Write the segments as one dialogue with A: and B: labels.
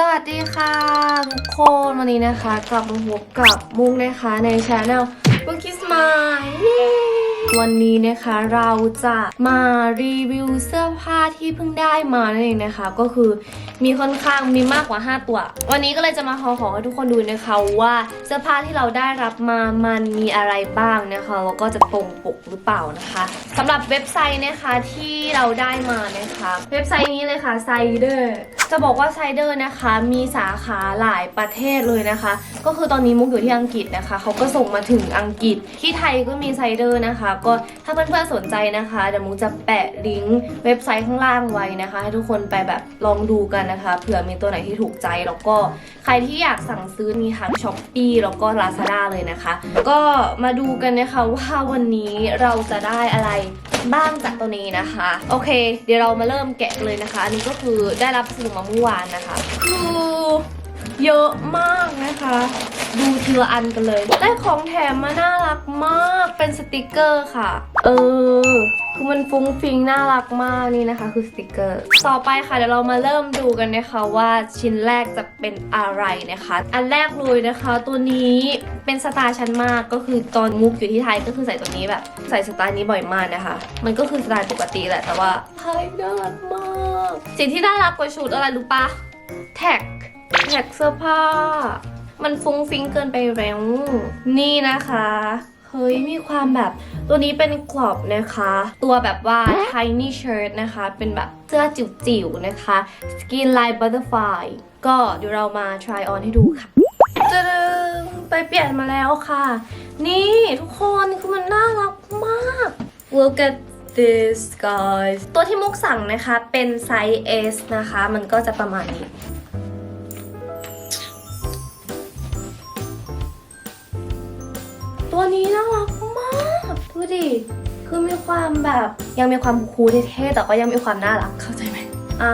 A: สวัสดีค่ะทุกคนวันนี้นะคะ กลับมาพบกับมุกนะคะในช anel มุกคิสมายวันนี้นะคะเราจะมารีวิวเสื้อผ้าที่เพิ่งได้มานั่นเองนะคะ ก็คือมีค่อนข้างมีมากกว่า 5 ตัว วันนี้ก็เลยจะมาขอของให้ทุกคนดูนะคะว่าเสื้อผ้าที่เราได้รับมามันมีอะไรบ้างนะคะแล้วก็จะตรงปกหรือเปล่านะคะ สำหรับเว็บไซต์นะคะที่เราได้มานะคะ เว็บไซต์นี้เลยค่ะไซเดอร์จะบอกว่าไซเดอร์นะคะมีสาขาหลายประเทศเลยนะคะ ก็คือตอนนี้มุกอยู่ที่อังกฤษนะคะเขาก็ส่งมาถึงอังกฤษที่ไทยก็มีไซเดอร์นะคะ ก็ถ้าเพื่อนๆสนใจนะคะเดี๋ยวมุกจะแปะลิงก์เว็บไซต์ข้างล่างไว้นะคะ ให้ทุกคนไปแบบลองดูกันนะคะเผื่อมีตัวไหนที่ถูกใจแล้วก็ใครที่อยากสั่งซื้อมีทั้งช้อปปีแล้วก็ Lazada เลยนะคะ ก็มาดูกันนะคะว่าวันนี้เราจะได้อะไร บ้างจากตัวนี้นะคะ โอเค เดี๋ยวเรามาเริ่มแกะเลยนะคะ อันนี้ก็คือได้รับส่งมาเมื่อวานนะคะ คือเยอะมากนะคะ ดูทีละอันกันเลย ได้ของแถมมาน่ารักมากเป็นสติกเกอร์ค่ะ เออ คือมันฟุ้งฟิงน่ารักมากนี่นะคะ คือสติกเกอร์ ต่อไปค่ะเดี๋ยวเรามาเริ่มดูกันนะคะว่าชิ้นแรกจะเป็นอะไรนะคะ อันแรกเลยนะคะ ตัวนี้เป็นสไตล์ชั้นมากก็คือตอนมุกอยู่ที่ไทยก็คือใส่ตัวนี้แบบ ใส่สไตล์นี้บ่อยมากนะคะ มันก็คือสไตล์ปกติแหละแต่ว่าไทยน่ารักมากสิ่งที่น่ารักกว่าชุดอะไรรู้ปะแท็กแท็กเสื้อผ้ามันฟุ้งฟิ้งเกินไปแล้วนี่นะคะ ฮ้ยมีความแบบตัวนี้เป็นกรอบนะคะ ตัวแบบว่า tiny shirt นะคะ เป็นแบบเสื้อจิ๋วๆนะคะ skin line butterfly ก็เดี๋ยวเรามา try on ให้ดูค่ะจะดึงไปเปลี่ยนมาแล้วค่ะ นี่ทุกคนคือมันน่ารักมาก look at this guys ตัวที่มุกสั่งนะคะเป็นไซส์ S นะคะ มันก็จะประมาณนี้ ตัวนี้น่ารักมากดูดิ คือมีความแบบยังมีความคูลเท่ๆแต่ก็ยังมีความน่ารักเข้าใจไหมอะ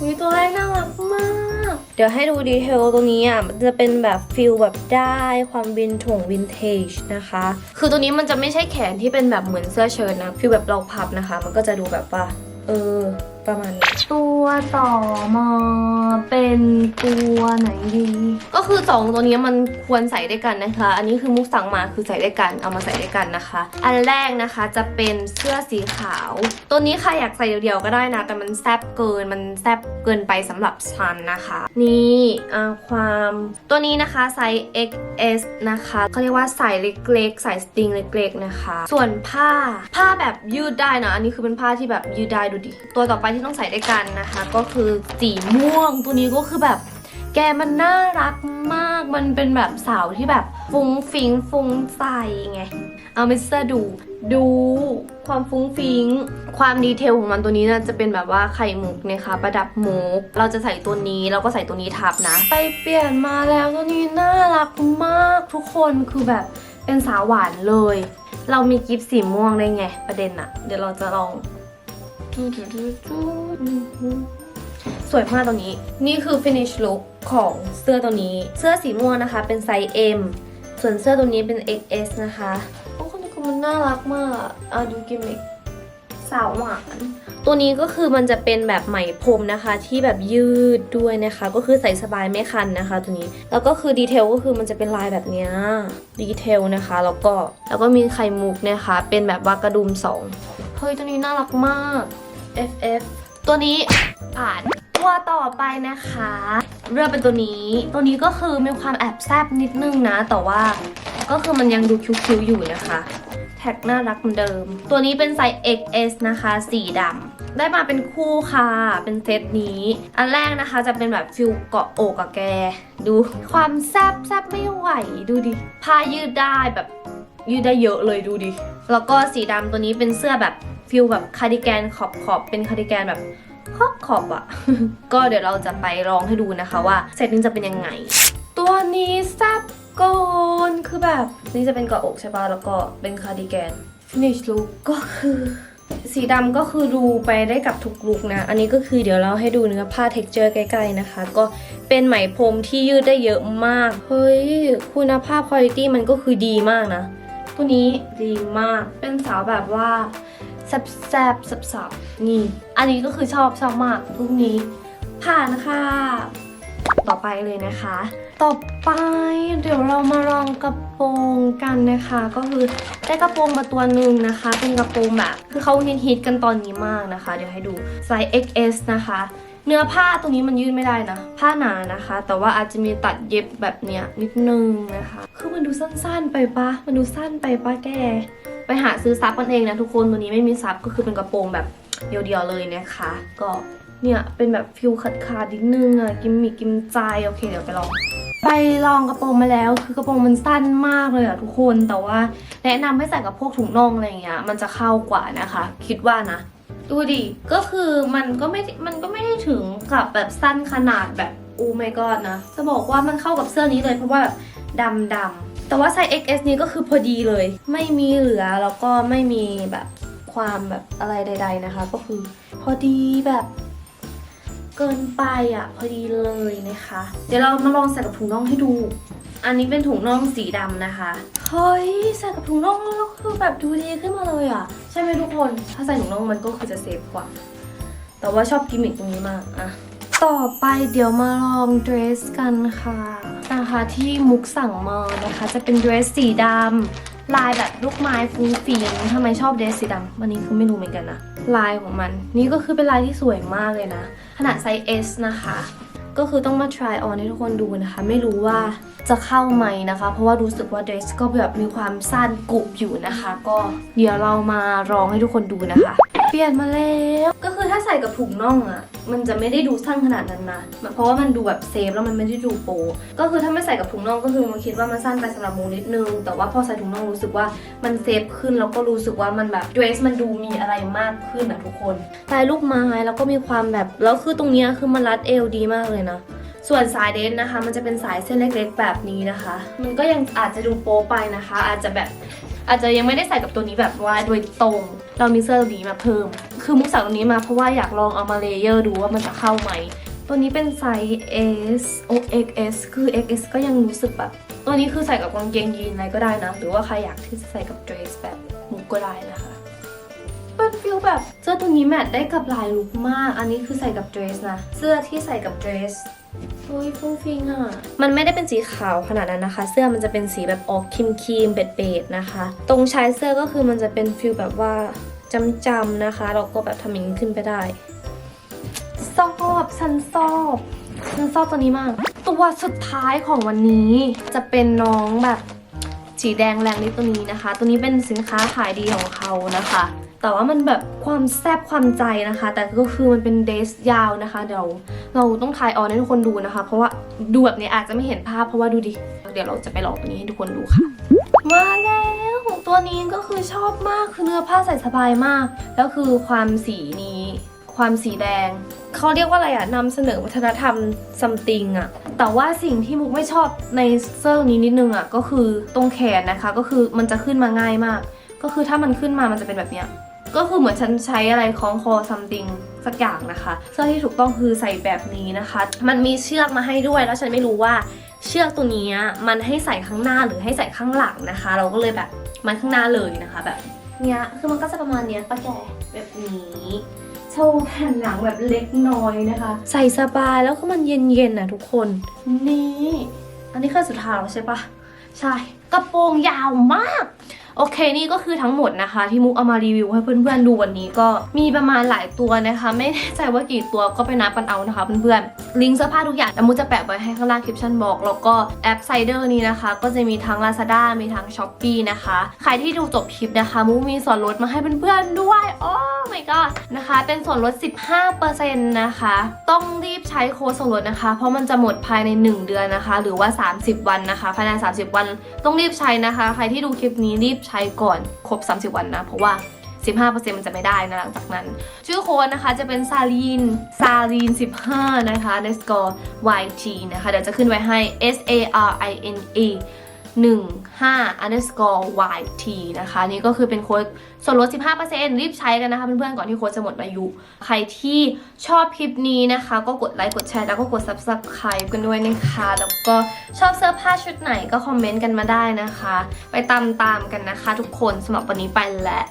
A: อุ๊ยตัวแรกน่ารักมาก เดี๋ยวให้ดูดีเทลตรงนี้อะมันจะเป็นแบบฟิลแบบได้ความวินถ่งวินเทจนะคะ คือตัวนี้มันจะไม่ใช่แขนที่เป็นแบบเหมือนเสื้อเชิ้ตนะฟิลแบบเราพับนะคะ มันก็จะดูแบบว่า เออ ประมาณนี้ตัวต่อมาเป็นตัวไหนดีก็คือ สองตัวนี้มันควรใส่ด้วยกันนะคะ อันนี้คือมุกสั่งมาคือใส่ด้วยกัน เอามาใส่ด้วยกันนะคะ อันแรกนะคะจะเป็นเสื้อสีขาว ตัวนี้ใครอยากใส่เดี่ยวๆก็ได้นะ แต่มันแซบเกิน มันแซบเกินไปสำหรับฉันนะคะ นี่ความตัวนี้นะคะไซส์ XS นะคะเขาเรียกว่าใส่เล็กๆใส่สตริงเล็กๆนะคะ ส่วนผ้าผ้าแบบยืดได้นะ อันนี้คือเป็นผ้าที่แบบยืดได้ดูดิ ตัวต่อไปที่ต้องใส่ด้วยกันนะคะ ก็คือสีม่วง ตัวนี้ก็คือแบบ แกมันน่ารักมาก มันเป็นแบบสาวที่แบบฟุ้งฟิงฟุ้งใสไง เอามิสเตอร์ดู ดูความฟุ้งฟิง ความดีเทลของมันตัวนี้นะจะเป็นแบบว่าไข่มุกนะคะ ประดับมุก เราจะใส่ตัวนี้แล้วก็ใส่ตัวนี้ทับนะ ไปเปลี่ยนมาแล้วตัวนี้น่ารักมากทุกคนคือแบบเป็นสาวหวานเลย เรามีกิฟต์สีม่วงได้ไงประเด็นอะเดี๋ยวเราจะลอง สวยมากตัวนี้ นี่คือ finish look ของเสื้อตัวนี้ เสื้อสีม่วงนะคะ เป็นไซส์ M ส่วนเสื้อตัวนี้เป็น XS นะคะโอ้คนนี้คือมันน่ารักมากอะดูกิมมิคสาวหวาน ตัวนี้ก็คือมันจะเป็นแบบไหมพรมนะคะ ที่แบบยืดด้วยนะคะ ก็คือใส่สบายไม่คันนะคะ ตัวนี้แล้วก็คือดีเทลก็คือมันจะเป็นลายแบบเนี้ยดีเทลนะคะ แล้วก็แล้วก็มีไข่มุกนะคะ เป็นแบบว่ากระดุมสองเฮ้ยตัวนี้น่ารักมาก FF ตัวนี้ ผ่านตัวต่อไปนะคะ เลือกเป็นตัวนี้ ตัวนี้ก็คือมีความแอบแซบนิดนึงนะ แต่ว่าก็คือมันยังดูคิ้วๆอยู่นะคะ แท็กน่ารักเหมือนเดิม ตัวนี้เป็นไซส์ XS นะคะ สีดำได้มาเป็นคู่ค่ะ เป็นเซตนี้ อันแรกนะคะจะเป็นแบบฟิลเกาะอกกับแก ดูความแซบแซบไม่ไหว ดูดิ ผ้ายืดได้แบบยืดได้เยอะเลยดูดิ แล้วก็สีดำตัวนี้เป็นเสื้อแบบฟิลแบบคาร์ดิแกนขอบขอบเป็นคาร์ดิแกนแบบ ขอบขอบอะก็เดี๋ยวเราจะไปลองให้ดูนะคะว่าเซตนี้จะเป็นยังไง ตัวนี้แซับโกนคือแบบ นี่จะเป็นเกาะอกใช่ปะแล้วก็เป็นคาร์ดิแกน finish look ก็คือสีดำก็คือดูไปได้กับทุกลุกนะ อันนี้ก็คือเดี๋ยวเราให้ดูเนื้อผ้า texture ใกล้ๆนะคะ ก็เป็นไหมพรมที่ยืดได้เยอะมาก เฮ้ย คุณภาพ quality มันก็คือดีมากนะ ตัวนี้ดีมาก เป็นสาวแบบว่าแซบๆสับ นี่ อันนี้ก็คือชอบชอบมากลูกนี้ ผ่านค่ะ ต่อไปเลยนะคะ ต่อไปเดี๋ยวเรามาลองกระโปรงกันนะคะ ก็คือได้กระโปรงมาตัวหนึ่งนะคะ เป็นกระโปรงแบบ คือเขาฮิตฮิตกันตอนนี้มากนะคะ เดี๋ยวให้ดูไซส์ XS นะคะ เนื้อผ้าตรงนี้มันยืดไม่ได้นะ ผ้าหนานะคะ แต่ว่าอาจจะมีตัดเย็บแบบเนี้ยนิดนึงนะคะ คือมันดูสั้นๆไปปะมันดูสั้นไปปะแก ไปหาซื้อซับกันเองนะทุกคนตัวนี้ไม่มีซับก็คือเป็นกระโปรงแบบ เดียวๆเลยนะคะ ก็เนี่ยเป็นแบบฟิลขาดขาดๆนิดนึงอะกิมมิกกิมใจโอเคเดี๋ยวไปลอง ไปลองกระโปรงมาแล้ว คือกระโปรงมันสั้นมากเลยอะทุกคนแต่ว่าแนะนำให้ใส่กับพวกถุงน่องอะไรอย่างเงี้ยมันจะเข้ากว่านะคะ คิดว่านะดูดิก็คือมันก็ไม่มันก็ไม่ได้ถึงกับแบบสั้นขนาดแบบอูไม่กอดนะจะบอกว่ามันเข้ากับเสื้อนี้เลยเพราะว่าแบบดำดำแต่ว่าไซส์ XS นี้ก็คือพอดีเลย ไม่มีเหลือแล้วก็ไม่มีแบบ ความแบบอะไรใด ๆนะคะ ก็คือพอดีแบบเกินไปอะพอดีเลยนะคะ เดี๋ยวเรามาลองใส่กับถุงน่องให้ดู อันนี้เป็นถุงน่องสีดำนะคะเฮ้ยใส่กับถุงน่องแล้วคือแบบดูดีขึ้นมาเลยอะ ใช่ไหมทุกคน ถ้าใส่ถุงน่องมันก็คือจะเซฟกว่า แต่ว่าชอบกิมมิคตรงนี้มากอะต่อไปเดี๋ยวมาลองเดรสกันค่ะนะคะที่มุกสั่งมานะคะ จะเป็นเดรสสีดำ ลายแบบลูกไม้ฟุ้งฟิ้งทำไมชอบเดรสสีดำวันนี้คือไม่รู้เหมือนกันนะ ลายของมัน นี่ก็คือเป็นลายที่สวยมากเลยนะ ขนาดไซส์ S นะคะ ก็คือต้องมา try on ให้ทุกคนดูนะคะ ไม่รู้ว่าจะเข้าไหมนะคะ เพราะว่ารู้สึกว่าเดรสก็แบบมีความสั้นกรุบอยู่นะคะ ก็เดี๋ยวเรามาลองให้ทุกคนดูนะคะ เปลี่ยนมาแล้ว ก็คือถ้าใส่กับถุงน่องอะ่ะมันจะไม่ได้ดูสั้นขนาดนั้นนะมันเพราะว่ามันดูแบบเซฟแล้วมันไม่ได้ดูโป ก็คือถ้าไม่ใส่กับถุงน่องก็คือมันคิดว่ามันสั้นไปสำหรับมูนิดนึง แต่ว่าพอใส่ถุงน่องรู้สึกว่ามันเซฟขึ้นแล้วก็รู้สึกว่ามันแบบเดรสมันดูมีอะไรมากขึ้นอะทุกคนลายลูกไม้แล้วก็มีความแบบแล้วคือตรงเนี้ยคือมันรัดเอวดีมากเลยนะส่วนสายเดนนะคะ มันจะเป็นสายเส้นเล็กๆแบบนี้นะคะ มันก็ยังอาจจะดูโป๊ไปนะคะ อาจจะแบบ อาจจะยังไม่ได้ใส่กับตัวนี้แบบว่าโดยตรง เรามีเสื้อตัวนี้มาเพิ่ม คือมุกสั่งตัวนี้มาเพราะว่าอยากลองเอามาเลเยอร์ดูว่ามันจะเข้าไหม ตัวนี้เป็นไซส์ S O XS คือ XS ก็ยังรู้สึกแบบ ตัวนี้คือใส่กับกางเกงยีนอะไรก็ได้นะ หรือว่าใครอยากที่จะใส่กับเดรสแบบมุกก็ได้นะคะเป็นฟิลแบบเสื้อตัวนี้แมทได้กับลายลุคมาก อันนี้คือใส่กับเดรสนะ เสื้อที่ใส่กับเดรส โอ้ยฟุ้งฟิงอะ มันไม่ได้เป็นสีขาวขนาดนั้นนะคะ เสื้อมันจะเป็นสีแบบออกครีมครีมๆเบดๆนะคะ ตรงชายเสื้อก็คือมันจะเป็นฟิลแบบว่าจำๆนะคะ เราก็แบบทำอย่างนี้ขึ้นไปได้ชอบฉันชอบฉันชอบตัวนี้มาก ตัวสุดท้ายของวันนี้จะเป็นน้องแบบสีแดงแรงนิดตัวนี้นะคะ ตัวนี้เป็นสินค้าขายดีของเขานะคะ แต่ว่ามันแบบความแซบความใจนะคะ แต่ก็คือมันเป็นเดสยาวนะคะเดี๋ยวเราต้องทายออนให้ทุกคนดูนะคะ เพราะว่าดูแบบนี้อาจจะไม่เห็นภาพเพราะว่าดูดิ เดี๋ยวเราจะไปลองตัวนี้ให้ทุกคนดูค่ะ มาแล้วตัวนี้ก็คือชอบมากคือเนื้อผ้าใส่สบายมาก แล้วคือความสีนี้ความสีแดง เขาเรียกว่าอะไรอะนำเสนอวัฒนธรรมซัมติงอะแต่ว่าสิ่งที่มุกไม่ชอบในเสื้อนี้นิดนึงอะก็คือตรงแขนนะคะ ก็คือมันจะขึ้นมาง่ายมาก ก็คือถ้ามันขึ้นมามันจะเป็นแบบเนี้ย ก็คือเหมือนฉันใช้อะไรคล้องคอซัมติงสักอย่างนะคะ เสื้อที่ถูกต้องคือใส่แบบนี้นะคะ มันมีเชือกมาให้ด้วยแล้วฉันไม่รู้ว่าเชือกตัวนี้มันให้ใส่ข้างหน้าหรือให้ใส่ข้างหลังนะคะ เราก็เลยแบบมันข้างหน้าเลยนะคะแบบเนี้ยคือมันก็จะประมาณเนี้ยปะแกแบบนี้โชว์แผ่นหลังแบบเล็กน้อยนะคะ ใส่สบายแล้วก็มันเย็นๆนะทุกคนนี่ อันนี้คือสุดท้ายแล้วใช่ปะใช่กระโปรงยาวมาก โอเคนี่ก็คือทั้งหมดนะคะ ที่มุกเอามารีวิวให้เพื่อนๆดูวันนี้ก็มีประมาณหลายตัวนะคะ ไม่แน่ใจว่ากี่ตัวก็ไปนับกันเอานะคะเพื่อนๆลิงก์เสื้อผ้าทุกอย่างแต่มุกจะแปะไว้ให้ข้างล่างคลิปชั่นบอก แล้วก็แอปไซเดอร์นี้นะคะ ก็จะมีทั้ง Lazada มีทั้ง s h อ p e e นะคะใครที่ดูจบคลิปนะคะ มุกมีส่วนลดมาให้เพื่อนๆด้วยโอ้ my god นะคะเป็นส่วนลด 15%นะคะ ต้องรีบใช้โค้ดส่วนลดนะคะ เพราะมันจะหมดภายใน 1 เดือนนะคะ หรือว่า 30 วันนะคะภายใน 30 วันต้องรีบใช้นะคะ ใครที่ดูคลิปนี้รีบใช้ก่อนครบ 30 วันนะ เพราะว่า 15%มันจะไม่ได้นะหลังจากนั้น ชื่อโค้ดนะคะจะเป็นซาลีนซาลีน 15 นะคะ underscore yt นะคะ เดี๋ยวจะขึ้นไว้ให้ s a r i n a 15 underscore yt นะคะ นี่ก็คือเป็นโค้ดส่วนลด 15%รีบใช้กันนะคะเพื่อนๆ ก่อนที่โค้ดจะหมดอายุ ใครที่ชอบคลิปนี้นะคะ ก็กดไลค์กดแชร์แล้วก็กด subscribe กันด้วยนะคะ แล้วก็ชอบเสื้อผ้าชุดไหนก็คอมเมนต์กันมาได้นะคะ ไปตามๆกันนะคะ ทุกคนสำหรับวันนี้ไปแล้ว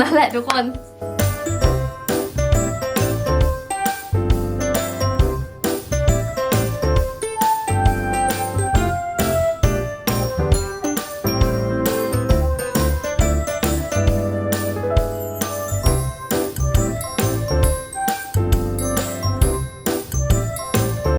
A: นั่นแหละทุกคน